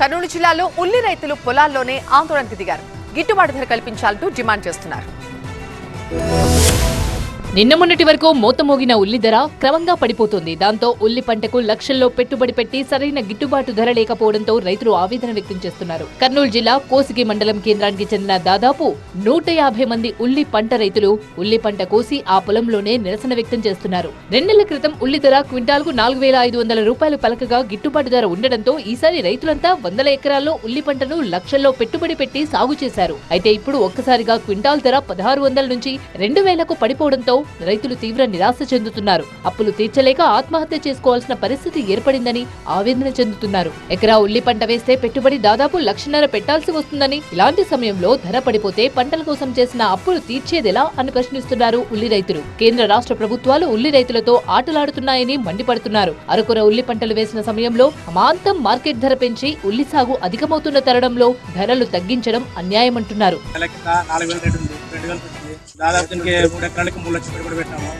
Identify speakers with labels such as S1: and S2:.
S1: కర్నూలు జిల్లాలో ఉల్లి రైతులు పొలాల్లోనే ఆందోళనకు దిగారు. గిట్టుబాటు ధర కల్పించాలంటూ డిమాండ్ చేస్తున్నారు.
S2: నిన్న మొన్నటి వరకు మోతమోగిన ఉల్లి ధర క్రమంగా పడిపోతుంది. దాంతో ఉల్లి పంటకు లక్షల్లో పెట్టుబడి పెట్టి సరైన గిట్టుబాటు ధర లేకపోవడంతో రైతులు ఆవేదన వ్యక్తం చేస్తున్నారు. కర్నూలు జిల్లా కోసిగి మండలం కేంద్రానికి చెందిన దాదాపు నూట యాభై మంది ఉల్లి పంట రైతులు ఉల్లి పంట కోసి ఆ పొలంలోనే నిరసన వ్యక్తం చేస్తున్నారు. రెండేళ్ళ క్రితం ఉల్లి ధర క్వింటాల్కు నాలుగు వేల ఐదు వందల రూపాయలు పలకగా గిట్టుబాటు ధర ఉండడంతో ఈసారి రైతులంతా వందల ఎకరాల్లో ఉల్లి పంటను లక్షల్లో పెట్టుబడి పెట్టి సాగు చేశారు. అయితే ఇప్పుడు ఒక్కసారిగా క్వింటాల్ ధర పదహారు వందల నుంచి రెండు వేలకు పడిపోవడంతో రైతులు తీవ్ర నిరాశ చెందుతున్నారు. అప్పులు తీర్చలేక ఆత్మహత్య చేసుకోవాల్సిన పరిస్థితి ఏర్పడిందని ఆవేదన చెందుతున్నారు. ఎకరా ఉల్లి పంట వేస్తే పెట్టుబడి దాదాపు లక్షన్నర పెట్టాల్సి వస్తుందని ఇలాంటి సమయంలో ధర పడిపోతే పంటల కోసం చేసిన అప్పులు తీర్చేదెలా అని ప్రశ్నిస్తున్నారు ఉల్లి రైతులు. కేంద్ర రాష్ట్ర ప్రభుత్వాలు ఉల్లి రైతులతో ఆటలాడుతున్నాయని మండిపడుతున్నారు. అరకొర ఉల్లి పంటలు వేసిన సమయంలో అమాంతం మార్కెట్ ధర పెంచి ఉల్లి సాగు అధికమవుతున్న తరుణంలో ధరలు తగ్గించడం అన్యాయమంటున్నారు.
S3: రెండు వేలకు దాదాపు దీనికి మూడు ఎకరాలకి మూడు లక్షలు పెట్టుబడి పెట్టాము.